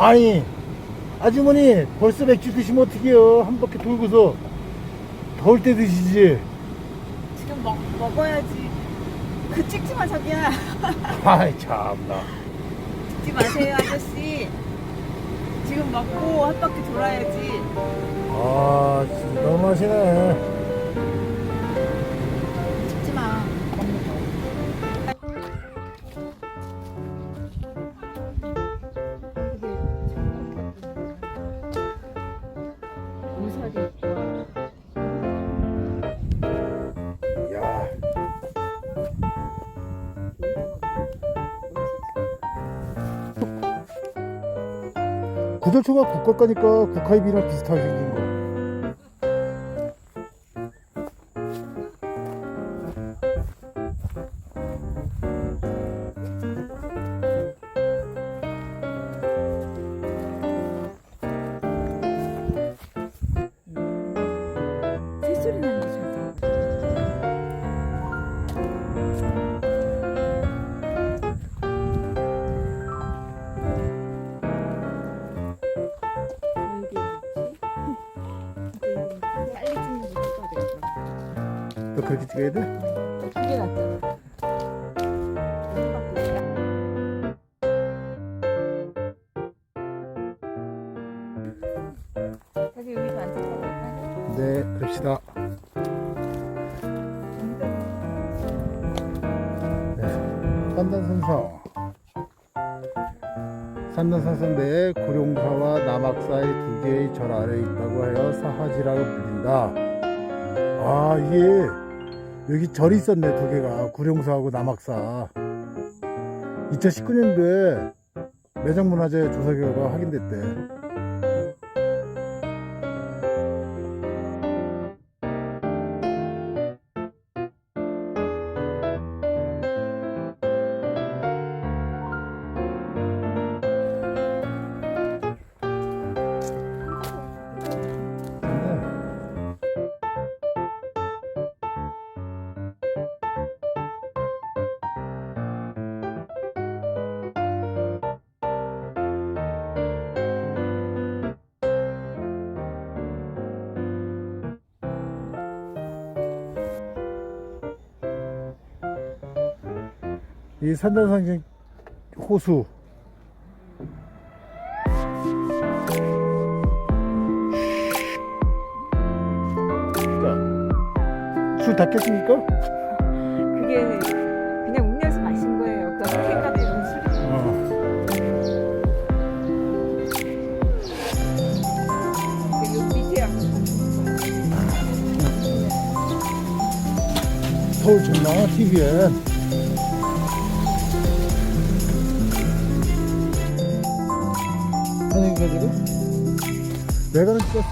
아니 아주머니 벌써 맥주 드시면 어떡해요 한 바퀴 돌고서 더울 때 드시지 지금 먹, 먹어야지. 그 찍지 마, 자기야. 아이 참나 찍지 마세요, 아저씨. 지금 먹고 한 바퀴 돌아야지. 아 진짜 너무하시네 구절초가 국가가니까 국화입이랑 비슷하게 생긴 거 그렇게 찍어야 돼? 두개 낫잖아. 자기 여기도 앉아서 네 그럽시다 네, 산단선성 내에 구룡사와 남악사의 두 개의 절 아래에 있다고 하여 사하지라고 불린다 아 이게 여기 절이 있었네 두 개가. 구룡사하고 남악사. 2019년도에 매장문화재 조사 결과 확인됐대 이 산단상경 호수 자, 술다 깼습니까? 그게 그냥 음료수 마신 거예요. 그 술이. 그요 밑에 서울 전망 TV 생님 가지고 외관은 찍었어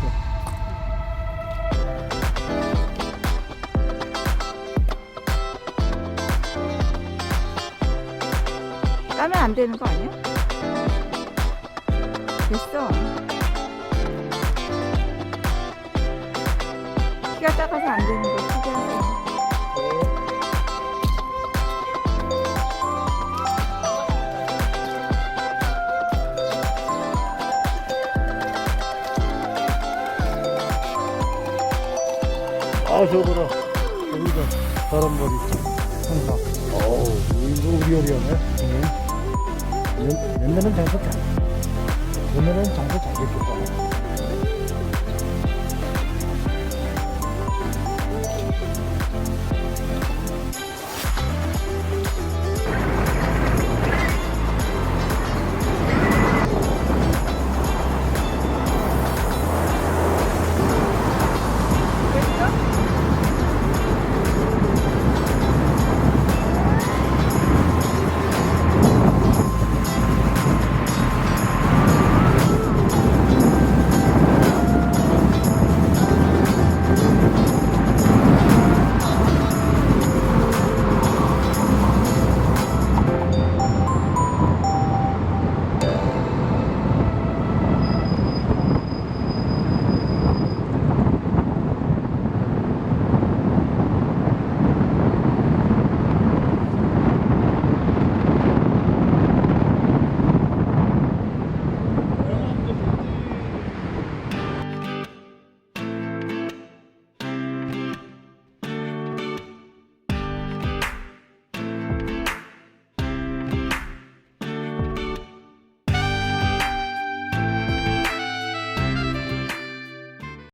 까면 안 되는 거 아니야? 됐어. 키가 작아서 안 되는 거크 아 저거라 여기가 바람머리 항상 어우 이거 우리 어리하네. 응. 옛- 옛날엔 장사 잘 옛날엔 장사 잘 됐겠다